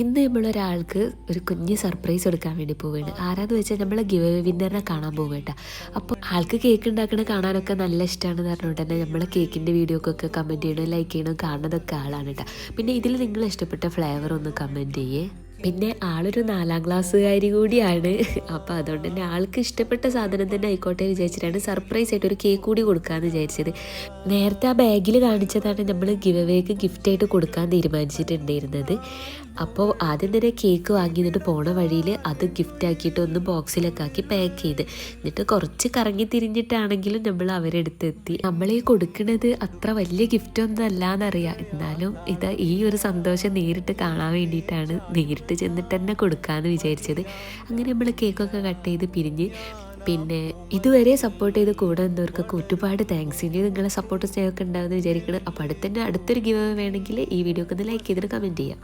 ഇന്ന് നമ്മളൊരാൾക്ക് ഒരു കുഞ്ഞ് സർപ്രൈസ് കൊടുക്കാൻ വേണ്ടി പോവുകയാണ്. ആരാന്ന് വെച്ചാൽ നമ്മൾ ഗിവ് വിന്നറിനെ കാണാൻ പോകും കേട്ടോ അപ്പോൾ ആൾക്ക് കേക്ക് ഉണ്ടാക്കണ കാണാനൊക്കെ നല്ല ഇഷ്ടമാണെന്ന് പറഞ്ഞുകൊണ്ട് തന്നെ നമ്മളെ കേക്കിന്റെ വീഡിയോക്കൊക്കെ കമന്റ് ചെയ്യണം ലൈക്ക് ചെയ്യണം കാണുന്നതൊക്കെ ആളാണ് കേട്ടോ. പിന്നെ ഇതിൽ നിങ്ങൾ ഇഷ്ടപ്പെട്ട ഫ്ലേവർ ഒന്ന് കമന്റ് ചെയ്യേ. പിന്നെ ആളൊരു നാലാം ക്ലാസ്സുകാരി കൂടിയാണ്. അപ്പോൾ അതുകൊണ്ട് തന്നെ ആൾക്ക് ഇഷ്ടപ്പെട്ട സാധനം തന്നെ ആയിക്കോട്ടെ വിചാരിച്ചിട്ടാണ് സർപ്രൈസ് ആയിട്ട് ഒരു കേക്ക് കൂടി കൊടുക്കാമെന്ന് വിചാരിച്ചത്. നേരത്തെ ആ ബാഗിൽ കാണിച്ചതാണ് നമ്മൾ ഗിവ് അവേക്ക് ഗിഫ്റ്റായിട്ട് കൊടുക്കാൻ തീരുമാനിച്ചിട്ടുണ്ടായിരുന്നത്. അപ്പോൾ ആദ്യം തന്നെ കേക്ക് വാങ്ങി എന്നിട്ട് പോണ വഴിയിൽ അത് ഗിഫ്റ്റ് ആക്കിയിട്ട് ഒന്ന് ബോക്സിലൊക്കെ ആക്കി പാക്ക് ചെയ്ത്. എന്നിട്ട് കുറച്ച് കറങ്ങി തിരിഞ്ഞിട്ടാണെങ്കിലും നമ്മൾ അവരെടുത്ത് എത്തി നമ്മളീ കൊടുക്കുന്നത് അത്ര വലിയ ഗിഫ്റ്റ് ഒന്നും അല്ല എന്നറിയാം എന്നാലും ഇത് ഈ ഒരു സന്തോഷം നേരിട്ട് കാണാൻ വേണ്ടിയിട്ടാണ് നേരിട്ട് ചെന്നിട്ട് തന്നെ കൊടുക്കാമെന്ന് വിചാരിച്ചത്. അങ്ങനെ നമ്മൾ കേക്കൊക്കെ കട്ട് ചെയ്ത് പിരിഞ്ഞ് പിന്നെ ഇതുവരെ സപ്പോർട്ട് ചെയ്ത് കൂടെ നിന്നവർക്കൊക്കെ ഒരുപാട് താങ്ക്സ് ഇനി നിങ്ങളെ സപ്പോർട്ട് സ്നേഹമൊക്കെ ഉണ്ടാവുമെന്ന് വിചാരിക്കണം. അപ്പോൾ അടുത്തന്നെ അടുത്തൊരു ഗിവ് വേണമെങ്കിൽ ഈ വീഡിയോക്ക് ഒന്ന് ലൈക്ക് ചെയ്തിട്ട് കമന്റ് ചെയ്യാം.